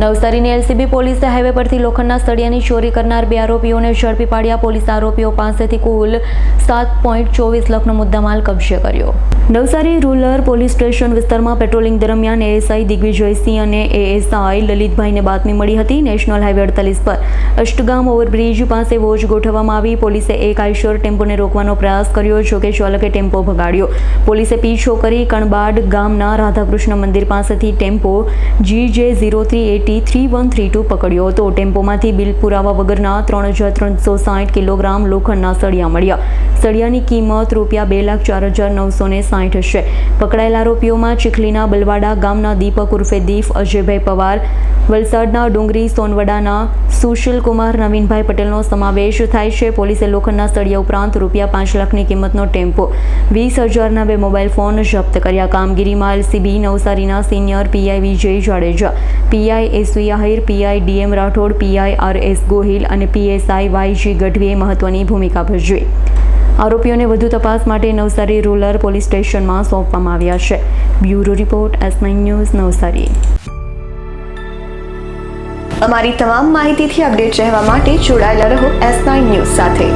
નવસારીની LCB પોલીસે highway પરથી લોખંડના સળિયાની ચોરી કરનાર બે આરોપીઓને ઝડપી પાડ્યા. પોલીસ આરોપીઓ પાસેથી કુલ સાત પોઈન્ટ ચોવીસ લાખનો મુદ્દામાલ કબજે કર્યો. નવસારી રૂરલ પોલીસ સ્ટેશન વિસ્તારમાં પેટ્રોલિંગ દરમિયાન એએસઆઈ દિગ્વિજયસિંહ અને એએસઆઈ લલિતભાઈને બાતમી મળી હતી. નેશનલ હાઈવે અડતાલીસ પર અષ્ટગામ ઓવરબ્રિજ પાસે વોચ ગોઠવવામાં આવી. પોલીસે એક આઈશોર ટેમ્પોને રોકવાનો પ્રયાસ કર્યો જોકે ચાલકે ટેમ્પો ભગાડ્યો. પોલીસે પીછો કરી કણબાડ ગામના રાધાકૃષ્ણ મંદિર પાસેથી tempo G J zero three AT three one three two પકડ્યો હતો. ટેમ્પોમાંથી બિલ પુરાવા વગરના ત્રણ હજાર ત્રણસો સાઠ કિલોગ્રામ લોખંડના સળિયા મળ્યા. સળિયાની કિંમત રૂપિયા બે લાખ ચાર હજાર નવસો ને સાઠ હશે. પકડાયેલા આરોપીઓમાં ચીખલીના બલવાડા ગામના દીપક ઉર્ફે દીપ, અજયભાઈ પવાર, વલસાડના ડુંગરી સોનવડાના સુશીલ કુમાર, નવીનભાઈ પટેલનો સમાવેશ થાય છે. પોલીસે લોખંડના સળિયા ઉપરાંત રૂપિયા પાંચ લાખની કિંમતનો ટેમ્પો, વીસ હજારના બે મોબાઈલ ફોન જપ્ત કર્યા. કામગીરીમાં એલસીબી નવસારીના senior PI Vijay Jadeja PI SV Ahir, PI DM Rathod, PI R S Gohil અને પીએસઆઈ વાયજી ગઢવીએ મહત્વની ભૂમિકા ભજવી. આરોપીઓને વધુ તપાસ માટે નવસારી રૂરલ પોલીસ સ્ટેશનમાં સોંપવામાં આવ્યા છે. Bureau report S news Navsari. અમારી તમામ માહિતીથી અપડેટ રહેવા માટે જોડાયેલા રહો એસ ન્યૂઝ સાથે.